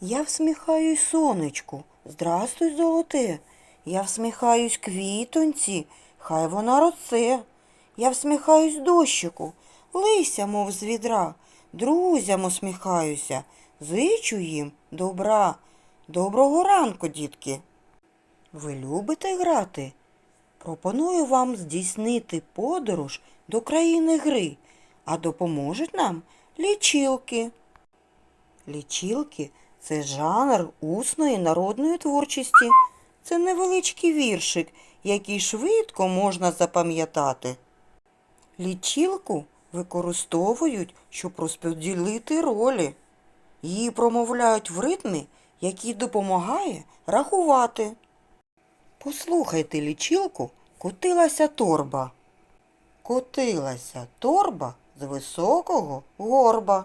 Я всміхаюсь сонечку, здрастуй, золоте. Я всміхаюсь квітоньці, хай вона росте. Я всміхаюсь дощику, лися, мов з відра. Друзям усміхаюся, зичу їм добра. Доброго ранку, дітки. Ви любите грати? Пропоную вам здійснити подорож до країни гри, а допоможуть нам лічилки. Лічилки це жанр усної народної творчості. Це невеличкий віршик, який швидко можна запам'ятати. Лічилку використовують, щоб розподілити ролі. Її промовляють в ритмі, який допомагає рахувати. Послухайте лічилку, котилася торба. Котилася торба з високого горба.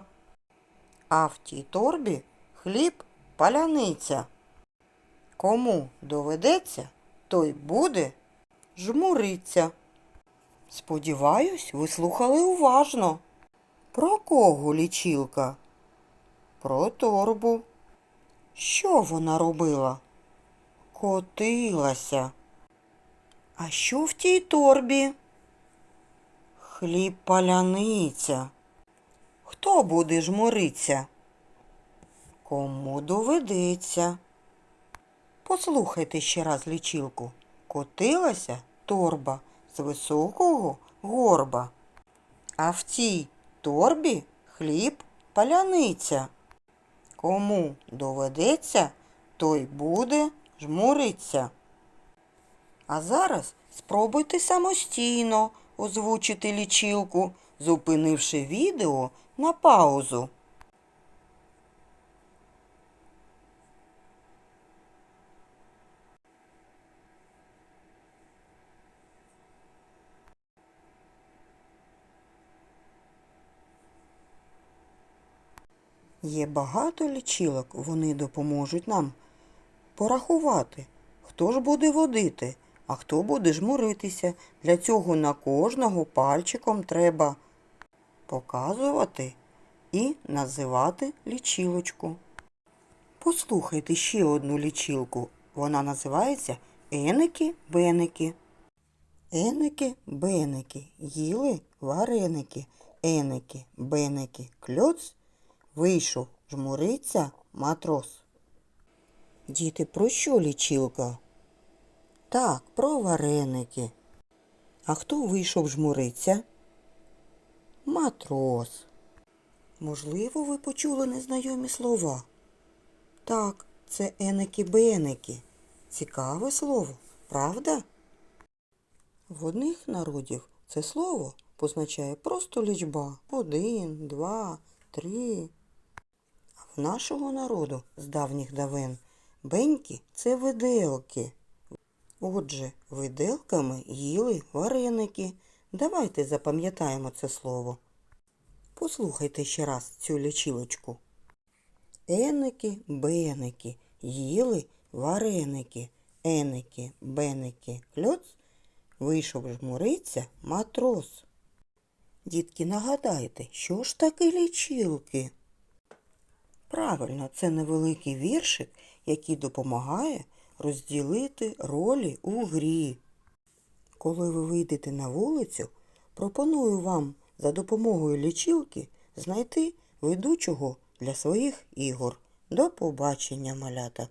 А в тій торбі хліб паляниця. Кому доведеться, той буде жмуриться. Сподіваюсь, ви слухали уважно. Про кого лічилка? Про торбу. Що вона робила? Котилася. А що в тій торбі? Хліб паляниця. Хто буде жмуриться? Кому доведеться? Послухайте ще раз лічилку. Котилася торба з високого горба. А в цій торбі хліб паляниця. Кому доведеться, той буде жмуриться. А зараз спробуйте самостійно озвучити лічилку, зупинивши відео на паузу. Є багато лічилок, вони допоможуть нам порахувати, хто ж буде водити, а хто буде жмуритися. Для цього на кожного пальчиком треба показувати і називати лічилочку. Послухайте ще одну лічилку. Вона називається Еники-беники. Еники-беники їли вареники. Еники, беники, кльоц, вийшов жмуриться матрос. Діти, про що лічилка? Так, про вареники. А хто вийшов жмуриться? Матрос. Можливо, ви почули незнайомі слова. Так, це еники-беники. Цікаве слово, правда? В одних народів це слово позначає просто лічба один, два, три. Нашого народу з давніх давен беньки це виделки. Отже, виделками їли вареники. Давайте запам'ятаємо це слово. Послухайте ще раз цю лічилочку. Еники, беники, їли вареники. Еники, беники, кльоц, вийшов жмуриться матрос. Дітки, нагадайте, що ж таке лічилки? Правильно, це невеликий віршик, який допомагає розділити ролі у грі. Коли ви вийдете на вулицю, пропоную вам за допомогою лічилки знайти ведучого для своїх ігор. До побачення, малята!